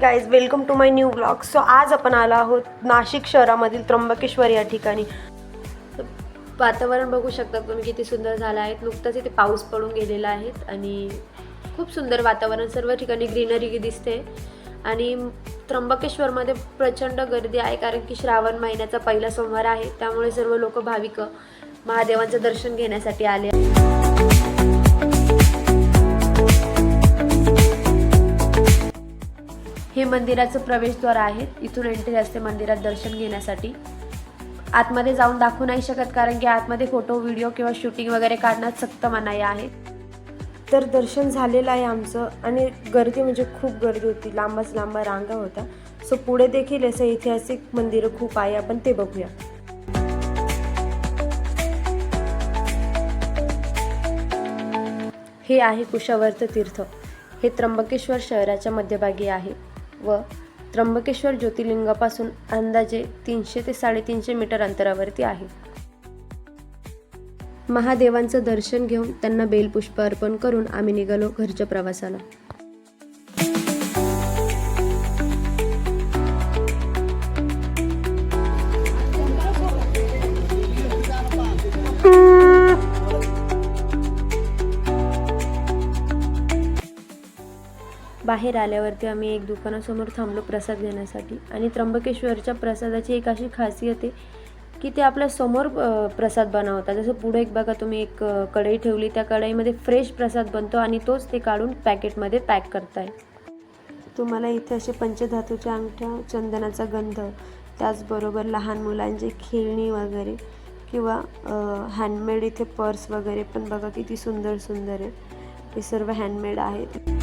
Guys welcome to my new blog so आज आपण आलो आहोत नाशिक शहरामधील त्र्यंबकेश्वर या ठिकाणी. वातावरण बघू शकता तुम्ही किती सुंदर झालं आहे. नुकताच इथे पाऊस पडून गेलेला आहे आणि खूप सुंदर वातावरण. सर्व ठिकाणी ग्रीनरी दिसते. आणि त्र्यंबकेश्वरमध्ये प्रचंड गर्दी आहे कारण की श्रावण महिन्याचा पहिला सोमवार आहे. त्यामुळे सर्व लोक भाविक महादेवांचं दर्शन घेण्यासाठी आले हे मंदिराचं प्रवेशद्वार आहे. इथून एंट्री असते मंदिरात दर्शन घेण्यासाठी. आतमध्ये जाऊन दाखवू नाही शकत कारण की आतमध्ये फोटो व्हिडिओ किंवा शूटिंग वगैरे काढण्यात सक्त मनाई आहे. तर दर्शन झालेलं आहे आमचं आणि गर्दी म्हणजे खूप गर्दी होती. लांबच लांब रांगा होता सो पुढे देखील असं ऐतिहासिक मंदिरं खूप आहे. आपण ते बघूया. हे आहे कुशावर्त तीर्थ. हे त्र्यंबकेश्वर शहराच्या मध्यभागी आहे. व त्र्यंबकेश्वर ज्योतिर्लिंगापासून अंदाजे तीनशे ते साडेतीनशे मीटर अंतरावरती आहे. महादेवांचं दर्शन घेऊन त्यांना बेलपुष्प अर्पण करून आम्ही निघालो घरच्या प्रवासाला. बाहेर आल्यावरती आम्ही एक दुकानासमोर थांबलो प्रसाद घेण्यासाठी. आणि त्र्यंबकेश्वरच्या प्रसादाची एक अशी खासियत आहे की ते आपल्यासमोर प्रसाद बनवतात. जसं पुढे एक बघा तुम्ही एक कढई ठेवली त्या कढईमध्ये फ्रेश प्रसाद बनतो आणि तोच ते काढून पॅकेटमध्ये पॅक करताय. तुम्हाला इथे असे पंचधातूच्या अंगठ्या चंदनाचा गंध त्याचबरोबर लहान मुलांची खेळणी वगैरे किंवा हँडमेड इथे पर्स वगैरे पण बघा किती सुंदर सुंदर आहे. हे सर्व हँडमेड आहेत.